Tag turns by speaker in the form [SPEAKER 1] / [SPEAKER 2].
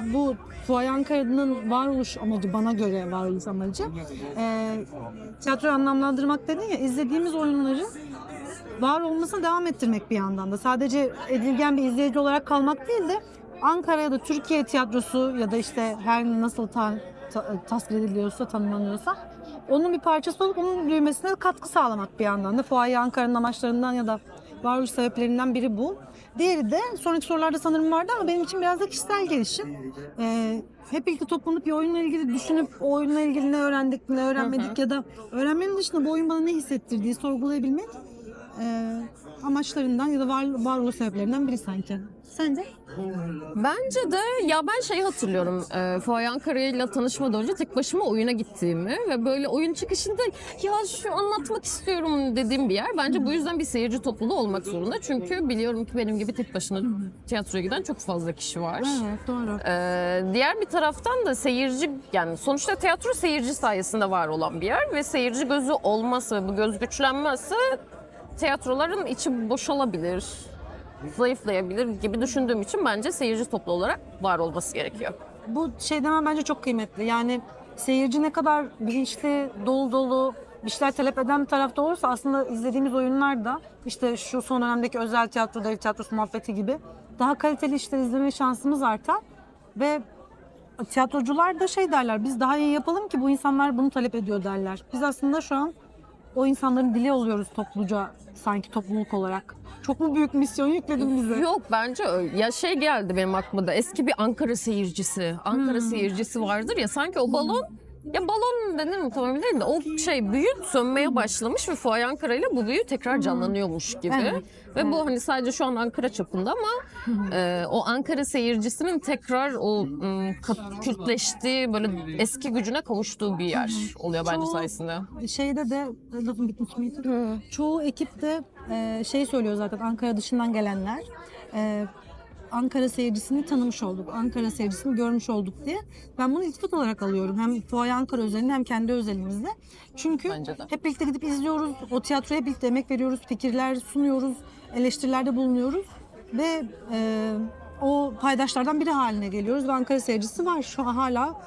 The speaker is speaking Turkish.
[SPEAKER 1] bu Fuay Ankara'nın varoluş amacı, bana göre varoluş amacı, e, tiyatroyu anlamlandırmak dedin ya, izlediğimiz oyunları var olmasına devam ettirmek bir yandan da. Sadece edilgen bir izleyici olarak kalmak değil de Ankara ya da Türkiye tiyatrosu ya da işte her nasıl ta, ta- tasvir ediliyorsa, tanımlanıyorsa onun bir parçası olup onun büyümesine katkı sağlamak bir yandan da. Fuaye Ankara'nın amaçlarından ya da varoluş sebeplerinden biri bu. Diğeri de sonraki sorularda sanırım vardı ama benim için biraz da kişisel gelişim. Ee, hep birlikte toplanıp bir oyunla ilgili düşünüp o oyunla ilgili ne öğrendik, ne öğrenmedik ya da öğrenmenin dışında bu oyun bana ne hissettirdiği sorgulayabilmek e, amaçlarından ya da var, varoluş sebeplerinden biri sanki. Sence?
[SPEAKER 2] Bence de ya ben şeyi hatırlıyorum. E, Fuay Ankara'yla tanışmadan önce tek başıma oyuna gittiğimi ve böyle oyun çıkışında ya şu anlatmak istiyorum dediğim bir yer. Bence bu yüzden bir seyirci topluluğu olmak zorunda. Çünkü biliyorum ki benim gibi tek başına tiyatroya giden çok fazla kişi var.
[SPEAKER 1] Evet doğru.
[SPEAKER 2] Ee, diğer bir taraftan da seyirci yani sonuçta tiyatro seyirci sayesinde var olan bir yer ve seyirci gözü olmazsa ve bu göz güçlenmezse tiyatroların içi boşalabilir, zayıflayabilir gibi düşündüğüm için bence seyirci toplu olarak var olması gerekiyor.
[SPEAKER 1] Bu şey demem bence çok kıymetli. Yani seyirci ne kadar bilinçli, dolu dolu bir şeyler talep eden bir tarafta olursa aslında izlediğimiz oyunlar da işte şu son dönemdeki özel tiyatro, dev tiyatrosu muhabbeti gibi daha kaliteli işler izleme şansımız artar. Ve tiyatrocular da şey derler, biz daha iyi yapalım ki bu insanlar bunu talep ediyor derler. Biz aslında şu an o insanların dili oluyoruz topluca sanki topluluk olarak. Çok mu büyük misyon yükledin bize?
[SPEAKER 2] Yok bence öyle. Ya şey geldi benim aklıma da eski bir Ankara seyircisi. Ankara seyircisi vardır ya sanki o balon ya balon denir mi tamam değil de o şey büyü sönmeye başlamış ve Fuay Ankara ile bu büyü tekrar canlanıyormuş gibi.
[SPEAKER 1] Evet,
[SPEAKER 2] Ve bu hani sadece şu an Ankara çapında ama e, o Ankara seyircisinin tekrar o m, kültleştiği böyle eski gücüne kavuştuğu bir yer oluyor bence
[SPEAKER 1] Çoğu-
[SPEAKER 2] sayesinde.
[SPEAKER 1] şeyde de lafım bitmiş miydi? Çoğu ekip de e, şey söylüyor zaten Ankara dışından gelenler. e, Ankara seyircisini tanımış olduk. Ankara seyircisini görmüş olduk diye. Ben bunu iltifat olarak alıyorum. Hem Fuay Ankara özelinde hem kendi özelimizde. Çünkü hep birlikte gidip izliyoruz. O tiyatroya hep birlikte emek veriyoruz. Fikirler sunuyoruz. Eleştirilerde bulunuyoruz. Ve e, o paydaşlardan biri haline geliyoruz. Ve Ankara seyircisi var. Şu an hala